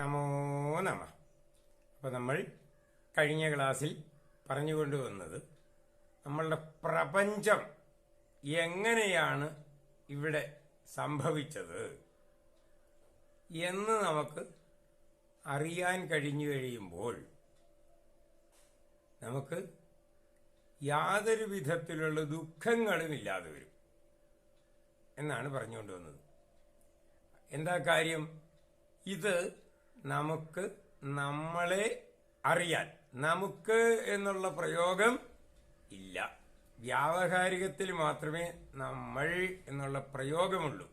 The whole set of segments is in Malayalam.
നമോ നമ. അപ്പോൾ നമ്മൾ കഴിഞ്ഞ ക്ലാസ്സിൽ പറഞ്ഞുകൊണ്ടുവന്നത് നമ്മളുടെ പ്രപഞ്ചം എങ്ങനെയാണ് ഇവിടെ സംഭവിച്ചത് എന്ന് നമുക്ക് അറിയാൻ കഴിഞ്ഞു കഴിയുമ്പോൾ നമുക്ക് യാതൊരു വിധത്തിലുള്ള ദുഃഖങ്ങളും ഇല്ലാതെ വരും എന്നാണ് പറഞ്ഞുകൊണ്ടുവന്നത്. എന്താ കാര്യം? ഇത് നമുക്ക് നമ്മളെ അറിയാൻ. നമുക്ക് എന്നുള്ള പ്രയോഗം ഇല്ല. വ്യാവഹാരികത്തിൽ മാത്രമേ നമ്മൾ എന്നുള്ള പ്രയോഗമുള്ളൂ.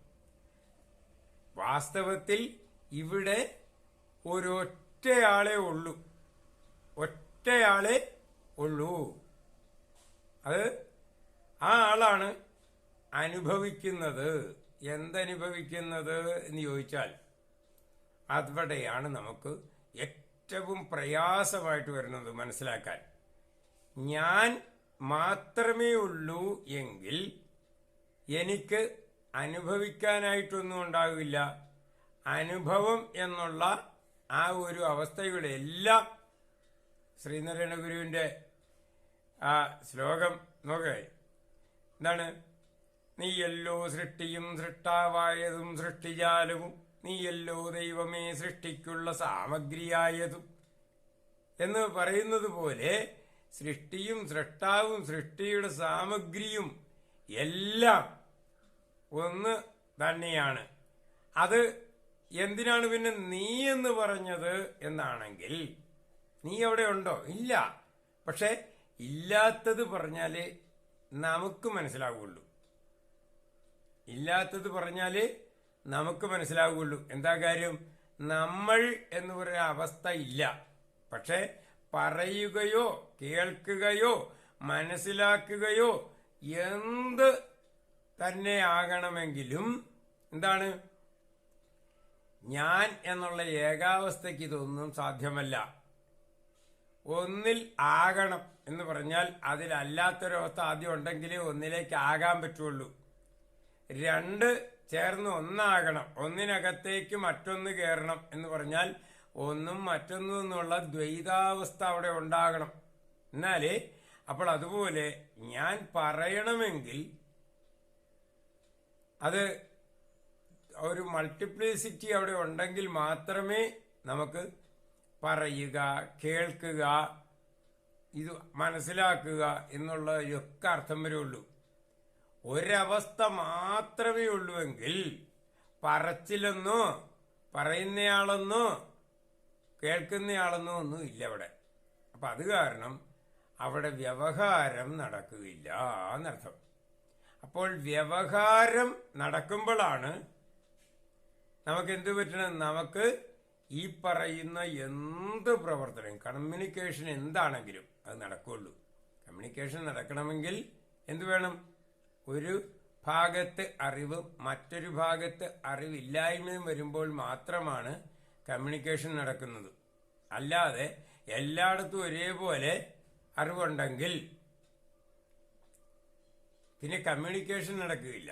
വാസ്തവത്തിൽ ഇവിടെ ഒരൊറ്റയാളെ ഉള്ളൂ. ഒറ്റയാളെ ഉള്ളൂ. അത് ആ ആളാണ് അനുഭവിക്കുന്നത്. എന്തനുഭവിക്കുന്നത് എന്ന് ചോദിച്ചാൽ അവിടെയാണ് നമുക്ക് ഏറ്റവും പ്രയാസമായിട്ട് വരുന്നത് മനസ്സിലാക്കാൻ. ഞാൻ മാത്രമേ ഉള്ളൂ എങ്കിൽ എനിക്ക് അനുഭവിക്കാനായിട്ടൊന്നും ഉണ്ടാകില്ല അനുഭവം എന്നുള്ള ആ ഒരു അവസ്ഥകളെല്ലാം ശ്രീനാരായണ ഗുരുവിന്റെ ആ ശ്ലോകം നോക്കേ. എന്താണ്? നീയല്ലോ സൃഷ്ടിയും സൃഷ്ടാവായതും സൃഷ്ടിജാലവും നീയല്ലോ ദൈവമേ സൃഷ്ടിക്കുള്ള സാമഗ്രിയായതും എന്ന് പറയുന്നത് പോലെ സൃഷ്ടിയും സൃഷ്ടാവും സൃഷ്ടിയുടെ സാമഗ്രിയും എല്ലാം ഒന്ന് തന്നെയാണ്. അത് എന്തിനാണ് പിന്നെ നീ എന്ന് പറഞ്ഞത് എന്നാണെങ്കിൽ നീ അവിടെ ഉണ്ടോ? ഇല്ല. പക്ഷെ ഇല്ലാത്തത് പറഞ്ഞാലേ നമുക്ക് മനസ്സിലാവുള്ളൂ. ഇല്ലാത്തത് പറഞ്ഞാലേ നമുക്ക് മനസ്സിലാവുകയുള്ളൂ. എന്താ കാര്യം? നമ്മൾ എന്ന് പറയുന്ന അവസ്ഥ ഇല്ല. പക്ഷെ പറയുകയോ കേൾക്കുകയോ മനസ്സിലാക്കുകയോ എന്ത് തന്നെ ആകണമെങ്കിലും എന്താണ്? ഞാൻ എന്നുള്ള ഏകാവസ്ഥയ്ക്ക് ഇതൊന്നും സാധ്യമല്ല. ഒന്നിൽ ആകണം എന്ന് പറഞ്ഞാൽ അതിലല്ലാത്തൊരവസ്ഥ ആദ്യം ഉണ്ടെങ്കിലേ ഒന്നിലേക്ക് ആകാൻ പറ്റുള്ളൂ. രണ്ട് ചേർന്ന് ഒന്നാകണം. ഒന്നിനകത്തേക്ക് മറ്റൊന്ന് കയറണം എന്ന് പറഞ്ഞാൽ ഒന്നും മറ്റൊന്നും എന്നുള്ള ദ്വൈതാവസ്ഥ അവിടെ ഉണ്ടാകണം. എന്നാലേ അപ്പോൾ അതുപോലെ ഞാൻ പറയണമെങ്കിൽ അത് ഒരു മൾട്ടിപ്ലിസിറ്റി അവിടെ ഉണ്ടെങ്കിൽ മാത്രമേ നമുക്ക് പറയുക കേൾക്കുക ഇത് മനസ്സിലാക്കുക എന്നുള്ളതൊക്കെ അർത്ഥം വരുള്ളൂ. ഒരവസ്ഥ മാത്രമേ ഉള്ളുവെങ്കിൽ പറച്ചിലെന്നോ പറയുന്നയാളെന്നോ കേൾക്കുന്നയാളെന്നോ ഒന്നും ഇല്ല അവിടെ. അപ്പം അത് കാരണം അവിടെ വ്യവഹാരം നടക്കുകയില്ല എന്നർത്ഥം. അപ്പോൾ വ്യവഹാരം നടക്കുമ്പോഴാണ് നമുക്ക് എന്ത് പറ്റണം? നമുക്ക് ഈ പറയുന്ന എന്ത് പ്രവർത്തനം കമ്മ്യൂണിക്കേഷൻ എന്താണെങ്കിലും അത് നടക്കുള്ളൂ കമ്മ്യൂണിക്കേഷൻ നടക്കണമെങ്കിൽ എന്ത് വേണം? ഒരു ഭാഗത്ത് അറിവ് മറ്റൊരു ഭാഗത്ത് അറിവില്ലായ്മയും വരുമ്പോൾ മാത്രമാണ് കമ്മ്യൂണിക്കേഷൻ നടക്കുന്നത്. അല്ലാതെ എല്ലായിടത്തും ഒരേപോലെ അറിവുണ്ടെങ്കിൽ പിന്നെ കമ്മ്യൂണിക്കേഷൻ നടക്കുകയില്ല.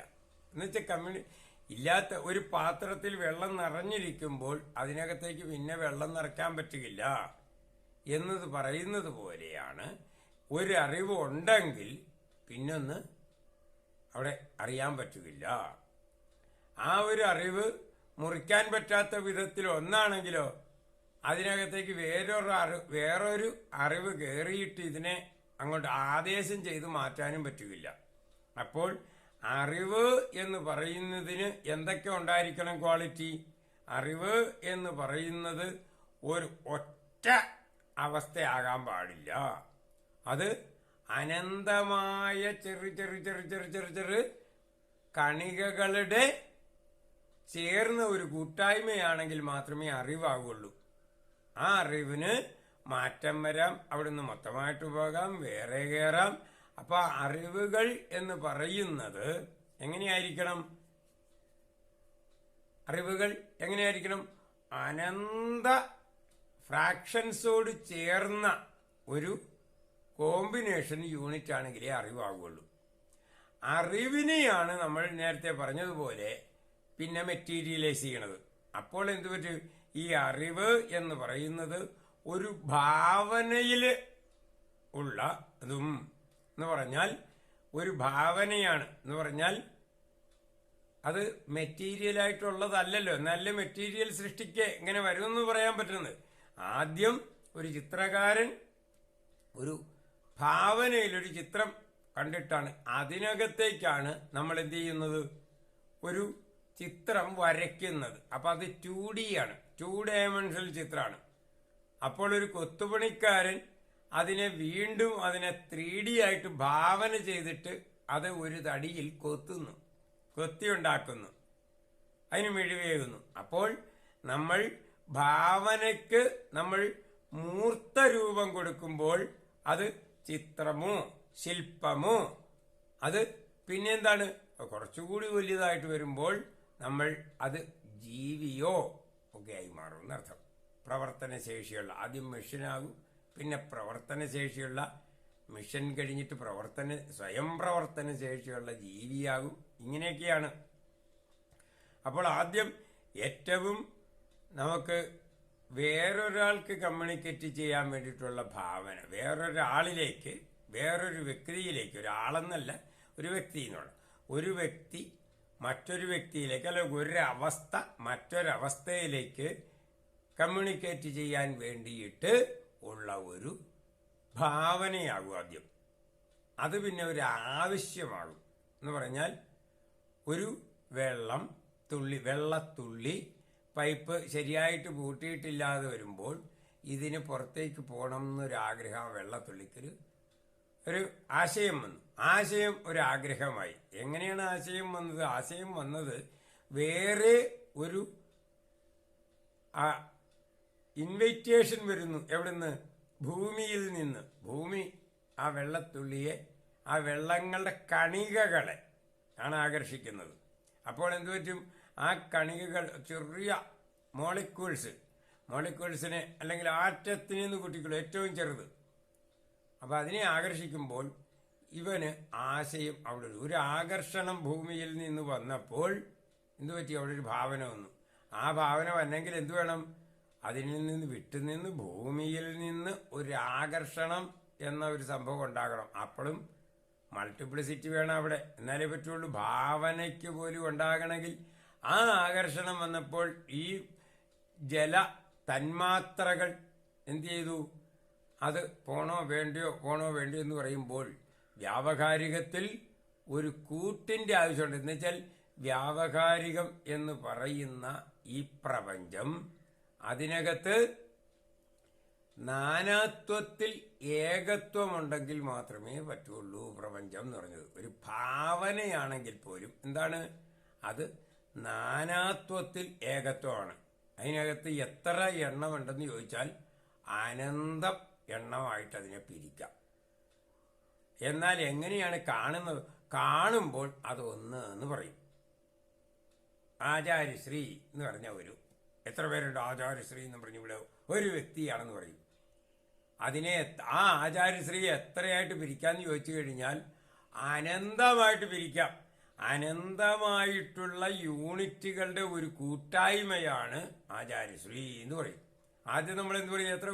എന്നുവെച്ചാൽ കമ്മ്യൂണി ഇല്ലാത്ത ഒരു പാത്രത്തിൽ വെള്ളം നിറഞ്ഞിരിക്കുമ്പോൾ അതിനകത്തേക്ക് പിന്നെ വെള്ളം നിറയ്ക്കാൻ പറ്റുകയില്ല. എന്നത് പറയുന്നത് പോലെയാണ്. ഒരു അറിവ് ഉണ്ടെങ്കിൽ പിന്നൊന്ന് അവിടെ അറിയാൻ പറ്റുകയില്ല ആ ഒരു അറിവ് മുറിക്കാൻ പറ്റാത്ത വിധത്തിൽ ഒന്നാണെങ്കിലോ അതിനകത്തേക്ക് വേറൊരു അറിവ് വേറൊരു അറിവ് കയറിയിട്ട് ഇതിനെ അങ്ങോട്ട് ആദേശം ചെയ്ത് മാറ്റാനും പറ്റുകയില്ല അപ്പോൾ അറിവ് എന്ന് പറയുന്നതിന് എന്തൊക്കെ ഉണ്ടായിരിക്കണം ക്വാളിറ്റി? അറിവ് എന്ന് പറയുന്നത് ഒരു ഒറ്റ അവസ്ഥയാകാൻ പാടില്ല. അത് അനന്തമായ ചെറു ചെറു ചെറു ചെറു ചെറു ചെറു കണികകളുടെ ചേർന്ന ഒരു കൂട്ടായ്മയാണെങ്കിൽ മാത്രമേ അറിവാകുള്ളൂ ആ അറിവിന് മാറ്റം വരാം അവിടുന്ന് മൊത്തമായിട്ട് പോകാം വേറെ കയറാം. അപ്പൊ അറിവുകൾ എന്ന് പറയുന്നത് എങ്ങനെയായിരിക്കണം? അറിവുകൾ എങ്ങനെയായിരിക്കണം? അനന്ത ഫ്രാക്ഷൻസോട് ചേർന്ന ഒരു കോമ്പിനേഷൻ യൂണിറ്റ് ആണെങ്കിലേ അറിവാകുള്ളൂ അറിവിനെയാണ് നമ്മൾ നേരത്തെ പറഞ്ഞതുപോലെ പിന്നെ മെറ്റീരിയലൈസ് ചെയ്യണത്. അപ്പോൾ എന്ത് പറ്റും? ഈ അറിവ് എന്ന് പറയുന്നത് ഒരു ഭാവനയിൽ ഉള്ള അതും എന്ന് പറഞ്ഞാൽ ഒരു ഭാവനയാണ് എന്ന് പറഞ്ഞാൽ അത് മെറ്റീരിയൽ ആയിട്ടുള്ളതല്ലല്ലോ. നല്ല മെറ്റീരിയൽ സൃഷ്ടിക്ക് എങ്ങനെ വരുമെന്ന് പറയാൻ പറ്റുന്നത്? ആദ്യം ഒരു ചിത്രകാരൻ ഒരു ഭാവനയിൽ ഒരു ചിത്രം കണ്ടിട്ടാണ് അതിനകത്തേക്കാണ് നമ്മൾ എന്ത് ചെയ്യുന്നത്? ഒരു ചിത്രം വരയ്ക്കുന്നത്. അപ്പൊ അത് ടു ഡി ആണ്. ടു ഡയമെൻഷണൽ ചിത്രമാണ്. അപ്പോൾ ഒരു കൊത്തുപണിക്കാരൻ അതിനെ വീണ്ടും അതിനെ ത്രീ ഡി ആയിട്ട് ഭാവന ചെയ്തിട്ട് അത് ഒരു തടിയിൽ കൊത്തുന്നു. കൊത്തിയുണ്ടാക്കുന്നു അതിന് മിഴിവേകുന്നു. അപ്പോൾ നമ്മൾ ഭാവനയ്ക്ക് നമ്മൾ മൂർത്ത രൂപം കൊടുക്കുമ്പോൾ അത് ചിത്രമോ ശില്പമോ. അത് പിന്നെന്താണ്? കുറച്ചുകൂടി വലിയതായിട്ട് വരുമ്പോൾ നമ്മൾ അത് ജീവിയോ ഒക്കെ ആയി മാറും എന്നർത്ഥം. പ്രവർത്തനശേഷിയുള്ള ആദ്യം മെഷീനാകും പിന്നെ പ്രവർത്തനശേഷിയുള്ള മിഷൻ കഴിഞ്ഞിട്ട് പ്രവർത്തന സ്വയം പ്രവർത്തന ശേഷിയുള്ള ജീവിയാകും. ഇങ്ങനെയൊക്കെയാണ്. അപ്പോൾ ആദ്യം ഏറ്റവും നമുക്ക് വേറൊരാൾക്ക് കമ്മ്യൂണിക്കേറ്റ് ചെയ്യാൻ വേണ്ടിയിട്ടുള്ള ഭാവന വേറൊരാളിലേക്ക് വേറൊരു വ്യക്തിയിലേക്ക് ഒരാളെന്നല്ല ഒരു വ്യക്തി എന്നുള്ള ഒരു വ്യക്തി മറ്റൊരു വ്യക്തിയിലേക്ക് അല്ലെങ്കിൽ ഒരവസ്ഥ മറ്റൊരവസ്ഥയിലേക്ക് കമ്മ്യൂണിക്കേറ്റ് ചെയ്യാൻ വേണ്ടിയിട്ട് ഉള്ള ഒരു ഭാവനയാകും ആദ്യം. അത് പിന്നെ ഒരു ആവശ്യമാകും. എന്ന് പറഞ്ഞാൽ ഒരു വെള്ളം തുള്ളി വെള്ളത്തുള്ളി പൈപ്പ് ശരിയായിട്ട് പൂട്ടിയിട്ടില്ലാതെ വരുമ്പോൾ ഇതിന് പുറത്തേക്ക് പോകണം എന്നൊരാഗ്രഹം ആ വെള്ളത്തുള്ളിക്കൊരു ഒരു ആശയം വന്നു. ആശയം ഒരു ആഗ്രഹമായി എങ്ങനെയാണ് ആശയം വന്നത്? ആശയം വന്നത് വേറെ ഒരു ഇൻവൈറ്റേഷൻ വരുന്നു. എവിടുന്ന്? ഭൂമിയിൽ നിന്ന്. ഭൂമി ആ വെള്ളത്തുള്ളിയെ ആ വെള്ളങ്ങളുടെ കണികകളെ ആണ് ആകർഷിക്കുന്നത്. അപ്പോൾ എന്തു പറ്റും? ആ കണികകൾ ചെറിയ മോളിക്യൂൾസ് മോളിക്യൂൾസിനെ അല്ലെങ്കിൽ ആറ്റത്തിന് നിന്ന് ഏറ്റവും ചെറുത്. അപ്പോൾ അതിനെ ആകർഷിക്കുമ്പോൾ ഇവന് ആശയം അവിടെ ഒരു- ഒരു ആകർഷണം ഭൂമിയിൽ നിന്ന് വന്നപ്പോൾ എന്തു പറ്റി? അവിടെ ഒരു ഭാവന വന്നു. ആ ഭാവന വന്നെങ്കിൽ എന്തു വേണം? അതിൽ നിന്ന് വിട്ടുനിന്ന് ഭൂമിയിൽ നിന്ന് ഒരു ആകർഷണം എന്ന ഒരു സംഭവം ഉണ്ടാകണം. അപ്പോഴും മൾട്ടിപ്ലിസിറ്റി വേണം അവിടെ. എന്നാലേ പറ്റുള്ളൂ. ഭാവനയ്ക്ക് പോലും ഉണ്ടാകണമെങ്കിൽ ആ ആകർഷണം വന്നപ്പോൾ ഈ ജല തന്മാത്രകൾ എന്ത് ചെയ്തു? അത് പോണോ വേണ്ടയോ പോണോ വേണ്ടയോ എന്ന് പറയുമ്പോൾ വ്യാവഹാരികത്തിൽ ഒരു കൂട്ടിന്റെ ആവശ്യമുണ്ട്. എന്ന് വെച്ചാൽ വ്യാവഹാരികം എന്ന് പറയുന്ന ഈ പ്രപഞ്ചം അതിനകത്ത് നാനാത്വത്തിൽ ഏകത്വമുണ്ടെങ്കിൽ മാത്രമേ പറ്റുള്ളൂ പ്രപഞ്ചം എന്ന് പറഞ്ഞത്. ഒരു ഭാവനയാണെങ്കിൽ പോലും എന്താണ്? അത് നാനാത്വത്തിൽ ഏകത്വമാണ്. അതിനകത്ത് എത്ര എണ്ണമുണ്ടെന്ന് ചോദിച്ചാൽ അനന്തം എണ്ണമായിട്ട് അതിനെ പിരിക്കാം. എന്നാൽ എങ്ങനെയാണ് കാണുന്നത്? കാണുമ്പോൾ അത് ഒന്ന് എന്ന് പറയും. ആചാര്യശ്രീ എന്ന് പറഞ്ഞ ഒരു എത്ര പേരുണ്ട് ആചാര്യശ്രീ എന്ന് പറഞ്ഞ് ഇവിടെ ഒരു വ്യക്തിയാണെന്ന് പറയും. അതിനെ ആ ആചാര്യശ്രീ എത്രയായിട്ട് പിരിക്കാമെന്ന് ചോദിച്ചു കഴിഞ്ഞാൽ അനന്തമായിട്ട് പിരിക്കാം. അനന്തമായിട്ടുള്ള യൂണിറ്റുകളുടെ ഒരു കൂട്ടായ്മയാണ് ആചാര്യശ്രീ എന്ന് പറയും. ആദ്യം നമ്മൾ എന്ത് പറയും? എത്ര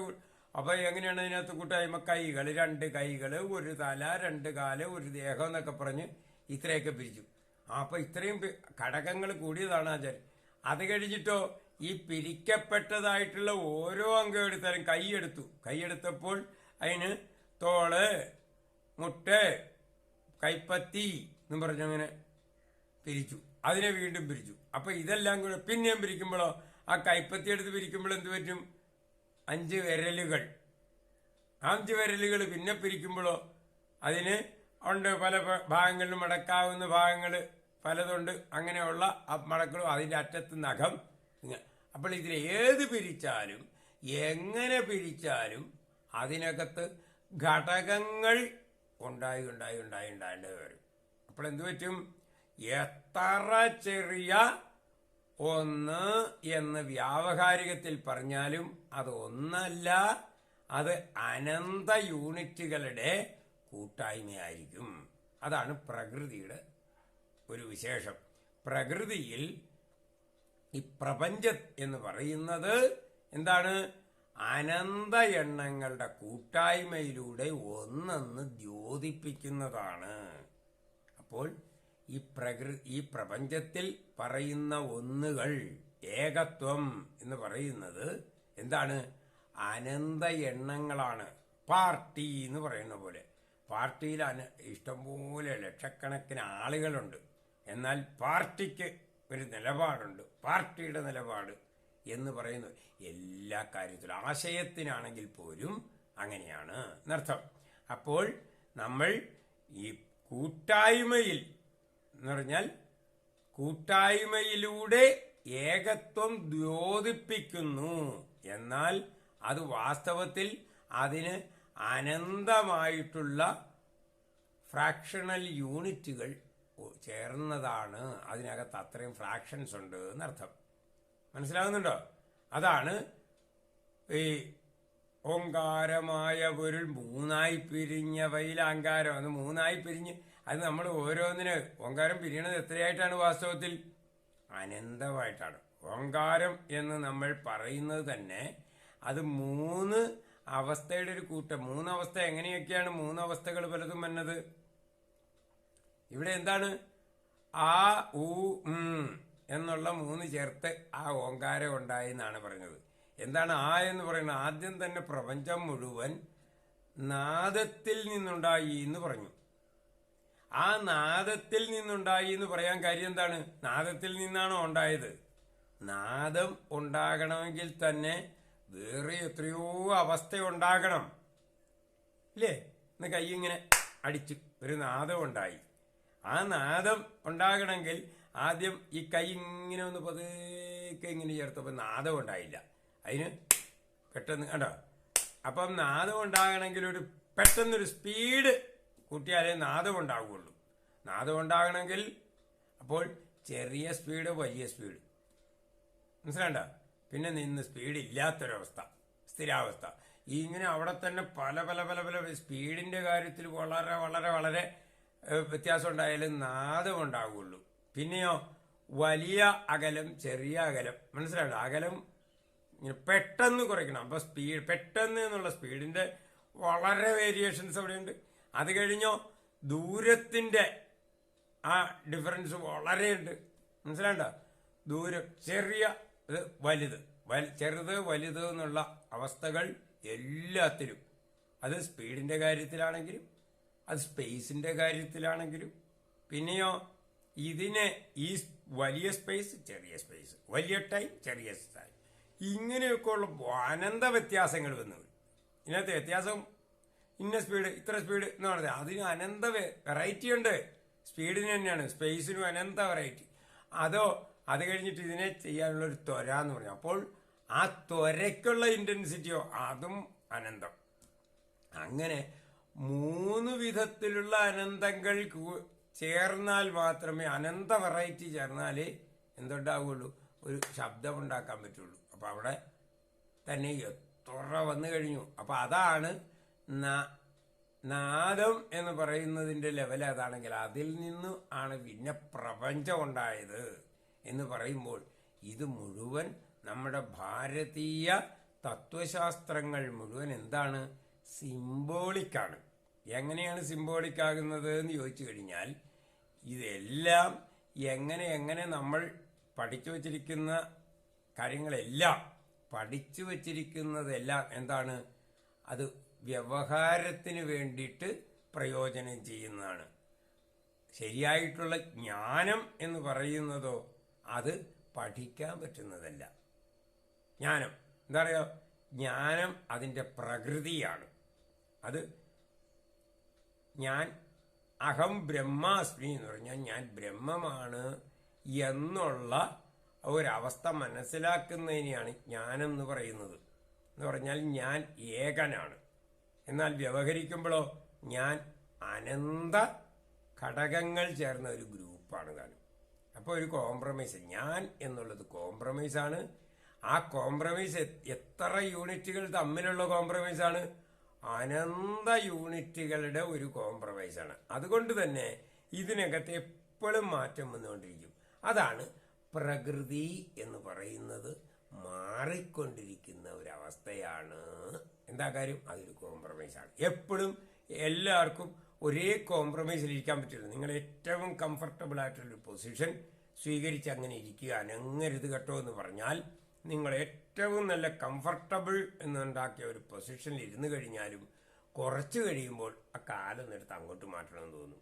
അപ്പൊ എങ്ങനെയാണ് അതിനകത്ത് കൂട്ടായ്മ? കൈകൾ രണ്ട് കൈകൾ ഒരു തല രണ്ട് കാൽ ഒരു ദേഹം എന്നൊക്കെ പറഞ്ഞ് ഇത്രയൊക്കെ പിരിച്ചു. അപ്പൊ ഇത്രയും ഘടകങ്ങൾ കൂടിയതാണ് ആചാര്യം. അത് കഴിഞ്ഞിട്ടോ ഈ പിരിക്കപ്പെട്ടതായിട്ടുള്ള ഓരോ അംഗം എടുത്താലും കൈയെടുത്തു കൈയെടുത്തപ്പോൾ അതിന് തോൾ മുട്ട് കൈപ്പത്തി എന്നും പറഞ്ഞങ്ങനെ പിരിച്ചു. അതിനെ വീണ്ടും പിരിച്ചു. അപ്പൊ ഇതെല്ലാം കൂടെ പിന്നെയും പിരിക്കുമ്പോഴോ ആ കൈപ്പത്തി എടുത്ത് പിരിക്കുമ്പോൾ എന്ത് പറ്റും? അഞ്ച് വിരലുകൾ. അഞ്ച് വിരലുകൾ പിന്നെ പിരിക്കുമ്പോഴോ അതിന് ഉണ്ട് പല ഭാഗങ്ങളിലും മടക്കാവുന്ന ഭാഗങ്ങൾ പലതുണ്ട്. അങ്ങനെയുള്ള മടക്കളും അതിന്റെ അറ്റത്ത് നഖം അപ്പോൾ ഇതിൽ ഏത് പിരിച്ചാലും എങ്ങനെ പിരിച്ചാലും അതിനകത്ത് ഘടകങ്ങൾ ഉണ്ടായി ഉണ്ടായി ഉണ്ടായി ഉണ്ടായേണ്ടത് വരും. അപ്പോൾ എന്തു പറ്റും? എത്ര ചെറിയ ഒന്ന് എന്ന് വ്യാവഹാരികത്തിൽ പറഞ്ഞാലും അത് ഒന്നല്ല അത് അനന്ത യൂണിറ്റുകളുടെ കൂട്ടായ്മയായിരിക്കും. അതാണ് പ്രകൃതിയുടെ ഒരു വിശേഷം. പ്രകൃതിയിൽ ഈ പ്രപഞ്ചം എന്ന് പറയുന്നത് എന്താണ്? അനന്ത എണ്ണങ്ങളുടെ കൂട്ടായ്മയിലൂടെ ഒന്നെന്ന് ദ്യോതിപ്പിക്കുന്നതാണ്. അപ്പോൾ ഈ പ്രകൃ ഈ പ്രപഞ്ചത്തിൽ പറയുന്ന ഒന്നുകൾ ഏകത്വം എന്ന് പറയുന്നത് എന്താണ്? അനന്ത എണ്ണങ്ങളാണ്. പാർട്ടി എന്ന് പറയുന്ന പോലെ. പാർട്ടിയിൽ അന ഇഷ്ടംപോലെ ലക്ഷക്കണക്കിന് ആളുകളുണ്ട്. എന്നാൽ പാർട്ടിക്ക് ഒരു നിലപാടുണ്ട്. പാർട്ടിയുടെ നിലപാട് എന്ന് പറയുന്നു. എല്ലാ കാര്യത്തിലും ആശയത്തിനാണെങ്കിൽ പോലും അങ്ങനെയാണ് എന്നർത്ഥം. അപ്പോൾ നമ്മൾ ഈ കൂട്ടായ്മയിൽ എന്ന് പറഞ്ഞാൽ കൂട്ടായ്മയിലൂടെ ഏകത്വം ദ്യോതിപ്പിക്കുന്നു. എന്നാൽ അത് വാസ്തവത്തിൽ അതിന് അനന്തമായിട്ടുള്ള ഫ്രാക്ഷണൽ യൂണിറ്റുകൾ ചേർന്നതാണ്. അതിനകത്ത് അത്രയും ഫ്രാക്ഷൻസ് ഉണ്ട് എന്നർത്ഥം. മനസ്സിലാകുന്നുണ്ടോ? അതാണ് ഈ ഓങ്കാരമായ പൊരുൾ മൂന്നായി പിരിഞ്ഞ അഹങ്കാരം. അത് മൂന്നായി പിരിഞ്ഞ് അത് നമ്മൾ ഓരോന്നിന് ഓങ്കാരം പിരിയണത് എത്രയായിട്ടാണ് വാസ്തവത്തിൽ? അനന്തമായിട്ടാണ്. ഓങ്കാരം എന്ന് നമ്മൾ പറയുന്നത് തന്നെ അത് മൂന്ന് അവസ്ഥയുടെ ഒരു കൂട്ടം. മൂന്നവസ്ഥ എങ്ങനെയൊക്കെയാണ് മൂന്നവസ്ഥകൾ പലതും വന്നത്? ഇവിടെ എന്താണ്? ആ ഊ എന്നുള്ള മൂന്ന് ചേർത്ത് ആ ഓങ്കാരം ഉണ്ടായി എന്നാണ് പറഞ്ഞത്. എന്താണ് ആ എന്ന് പറയുന്നത്? ആദ്യം തന്നെ പ്രപഞ്ചം മുഴുവൻ നാദത്തിൽ നിന്നുണ്ടായി എന്ന് പറഞ്ഞു. ആ നാദത്തിൽ നിന്നുണ്ടായി എന്ന് പറയാൻ കാര്യം എന്താണ്? നാദത്തിൽ നിന്നാണോ ഉണ്ടായത്? നാദം ഉണ്ടാകണമെങ്കിൽ തന്നെ വേറെ എത്രയോ അവസ്ഥ ഉണ്ടാകണം. ഇല്ലേ? ഇന്ന് കൈ ഇങ്ങനെ അടിച്ചു ഒരു നാദം ഉണ്ടായി. ആ നാദം ഉണ്ടാകണമെങ്കിൽ ആദ്യം ഈ കൈ ഇങ്ങനെ ഒന്ന് പതുക്കെ ഇങ്ങനെ ചേർത്തപ്പോൾ നാദം ഉണ്ടായില്ല. അതിന് പെട്ടെന്ന് കണ്ടോ? അപ്പം നാദം ഉണ്ടാകണമെങ്കിൽ ഒരു പെട്ടെന്നൊരു സ്പീഡ് കൂട്ടിയാലേ നാദം ഉണ്ടാവുകയുള്ളൂ നാദം ഉണ്ടാകണമെങ്കിൽ അപ്പോൾ ചെറിയ സ്പീഡ് വലിയ സ്പീഡ്. മനസ്സിലാണ്ട? പിന്നെ നിന്ന് സ്പീഡ് ഇല്ലാത്തൊരവസ്ഥ സ്ഥിരാവസ്ഥ. ഇങ്ങനെ അവിടെ തന്നെ പല പല പല പല സ്പീഡിന്റെ കാര്യത്തിൽ വളരെ വളരെ വളരെ വ്യത്യാസം ഉണ്ടായാലും നാദം ഉണ്ടാവുകയുള്ളൂ പിന്നെയോ വലിയ അകലം ചെറിയ അകലം. മനസ്സിലായോ അകലം പെട്ടെന്ന് കുറയ്ക്കണം. അപ്പോൾ സ്പീഡ് പെട്ടെന്ന് എന്നുള്ള സ്പീഡിന്റെ വളരെ വേരിയേഷൻസ് അവിടെയുണ്ട്. അത് കഴിഞ്ഞോ? ദൂരത്തിന്റെ ആ ഡിഫറൻസ് വളരെ ഉണ്ട് മനസ്സിലാണ്ട ദൂരം ചെറിയ വലുത്. ചെറുത് വലുത് എന്നുള്ള അവസ്ഥകൾ എല്ലാത്തിലും. അത് സ്പീഡിന്റെ കാര്യത്തിലാണെങ്കിലും അത് സ്പേസിന്റെ കാര്യത്തിലാണെങ്കിലും. പിന്നെയോ ഇതിനെ ഈ വലിയ സ്പേസ് ചെറിയ സ്പേസ്. വലിയ ടൈം ചെറിയ ടൈം. ഇങ്ങനെയൊക്കെയുള്ള അനന്ത വ്യത്യാസങ്ങൾ വന്നു. ഇതിനകത്ത് വ്യത്യാസം ഇന്ന സ്പീഡ് ഇത്ര സ്പീഡ് എന്ന് പറഞ്ഞത് അതിന് അനന്ത വെറൈറ്റി ഉണ്ട്. സ്പീഡിന് തന്നെയാണ്. സ്പേസിനും അനന്ത വെറൈറ്റി അതോ അത് കഴിഞ്ഞിട്ട് ഇതിനെ ചെയ്യാനുള്ള ഒരു ത്വര എന്ന് പറഞ്ഞു. അപ്പോൾ ആ ത്വരയ്ക്കുള്ള ഇന്റൻസിറ്റിയോ അതും അനന്തം. അങ്ങനെ മൂന്ന് വിധത്തിലുള്ള അനന്തങ്ങൾ ചേർന്നാൽ മാത്രമേ അനന്ത വെറൈറ്റി ചേർന്നാലേ എന്തുണ്ടാവുള്ളൂ? ഒരു ശബ്ദം ഉണ്ടാക്കാൻ പറ്റുള്ളൂ. അപ്പോൾ അവിടെ തന്നെ എത്ര വന്നു കഴിഞ്ഞു. അപ്പോൾ അതാണ് നാദം എന്ന് പറയുന്നതിന്റെ ലെവൽ അതാണെങ്കിൽ അതിൽ നിന്ന് ആണ് പിന്നെ പ്രപഞ്ചം ഉണ്ടായത് എന്ന് പറയുമ്പോൾ ഇത് മുഴുവൻ നമ്മുടെ ഭാരതീയ തത്വശാസ്ത്രങ്ങൾ മുഴുവൻ എന്താണ്? സിംബോളിക്കാണ് എങ്ങനെയാണ് സിംബോളിക് ആകുന്നത് എന്ന് ചോദിച്ചു കഴിഞ്ഞാൽ ഇതെല്ലാം എങ്ങനെ എങ്ങനെ നമ്മൾ പഠിച്ചു വച്ചിരിക്കുന്ന കാര്യങ്ങളെല്ലാം പഠിച്ചു വച്ചിരിക്കുന്നതെല്ലാം എന്താണ്? അത് വ്യവഹാരത്തിന് വേണ്ടിയിട്ട് പ്രയോജനം ചെയ്യുന്നതാണ്. ശരിയായിട്ടുള്ള ജ്ഞാനം എന്ന് പറയുന്നതോ അത് പഠിക്കാൻ പറ്റുന്നതല്ല. ജ്ഞാനം. എന്താ പറയുക ജ്ഞാനം അതിന്റെ പ്രകൃതിയാണ്. അത് ഞാൻ അഹം ബ്രഹ്മാസ്മി എന്ന് പറഞ്ഞാൽ ഞാൻ ബ്രഹ്മമാണ് എന്നുള്ള ഒരവസ്ഥ മനസ്സിലാക്കുന്നതിനെയാണ് ജ്ഞാനം എന്ന് പറയുന്നത്. എന്ന് പറഞ്ഞാൽ ഞാൻ ഏകനാണ്. എന്നാൽ വ്യവഹരിക്കുമ്പോഴോ ഞാൻ അനന്ത ഘടകങ്ങൾ ചേർന്ന ഒരു ഗ്രൂപ്പാണ് താനും. അപ്പോൾ ഒരു കോംപ്രമൈസ് ഞാൻ എന്നുള്ളത് കോംപ്രമൈസാണ് ആ കോംപ്രമൈസ് എത്ര യൂണിറ്റുകൾ തമ്മിലുള്ള കോംപ്രമൈസാണ് അനന്ത യൂണിറ്റുകളുടെ ഒരു കോംപ്രമൈസാണ് അതുകൊണ്ട് തന്നെ ഇതിനകത്ത് എപ്പോഴും മാറ്റം വന്നുകൊണ്ടിരിക്കും. അതാണ് പ്രകൃതി എന്ന് പറയുന്നത് മാറിക്കൊണ്ടിരിക്കുന്ന ഒരവസ്ഥയാണ് എന്താ കാര്യം? അതൊരു കോംപ്രമൈസ് ആണ്. എപ്പോഴും എല്ലാവർക്കും ഒരേ കോംപ്രമൈസിൽ ഇരിക്കാൻ പറ്റില്ല. നിങ്ങൾ ഏറ്റവും കംഫർട്ടബിൾ ആയിട്ടുള്ളൊരു പൊസിഷൻ സ്വീകരിച്ച് അങ്ങനെ ഇരിക്കുക അനങ്ങരുത് കേട്ടോ എന്ന് പറഞ്ഞാൽ നിങ്ങൾ ഏറ്റവും നല്ല കംഫർട്ടബിൾ എന്നുണ്ടാക്കിയ ഒരു പൊസിഷനിൽ ഇരുന്ന് കഴിഞ്ഞാലും കുറച്ച് കഴിയുമ്പോൾ ആ കാലൊന്നെടുത്ത് അങ്ങോട്ട് മാറ്റണമെന്ന് തോന്നും.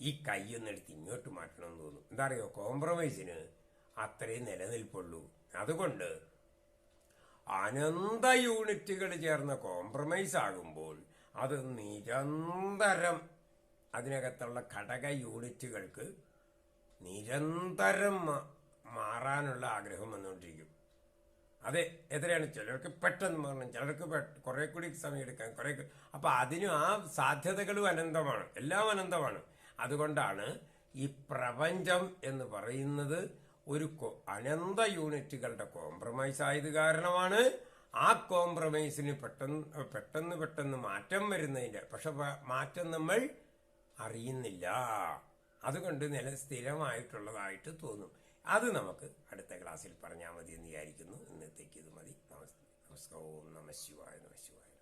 ഈ കൈയൊന്നെടുത്ത് ഇങ്ങോട്ട് മാറ്റണമെന്ന് തോന്നും. എന്താ അറിയോ? കോംപ്രമൈസിന് അത്രയും നിലനിൽപ്പുള്ളൂ. അതുകൊണ്ട് അനന്ത യൂണിറ്റുകൾ ചേർന്ന കോംപ്രമൈസ് ആകുമ്പോൾ അത് നിരന്തരം അതിനകത്തുള്ള ഘടക യൂണിറ്റുകൾക്ക് നിരന്തരം മാറാനുള്ള ആഗ്രഹം വന്നുകൊണ്ടിരിക്കും. അതെ എത്രയാണ്? ചിലർക്ക് പെട്ടെന്ന് മാറണം. ചിലർക്ക് കുറെ കൂടി സമയം എടുക്കാൻ കുറെ അപ്പൊ അതിനും ആ സാധ്യതകളും അനന്തമാണ്. എല്ലാം അനന്തമാണ്. അതുകൊണ്ടാണ് ഈ പ്രപഞ്ചം എന്ന് പറയുന്നത് ഒരു അനന്ത യൂണിറ്റുകളുടെ കോംപ്രമൈസ് ആയത് കാരണമാണ് ആ കോംപ്രമൈസിന് പെട്ടെന്ന് പെട്ടെന്ന് പെട്ടെന്ന് മാറ്റം വരുന്നതിന്റെ പക്ഷെ മാറ്റം നമ്മൾ അറിയുന്നില്ല. അതുകൊണ്ട് നില സ്ഥിരമായിട്ടുള്ളതായിട്ട് തോന്നും. അത് നമുക്ക് അടുത്ത ക്ലാസ്സിൽ പറഞ്ഞാൽ മതി എന്ന് വിചാരിക്കുന്നു. ഇന്നത്തേക്ക് ഇത് മതി. നമസ്കാരം. നമ ശിവായ നമ ശിവായ.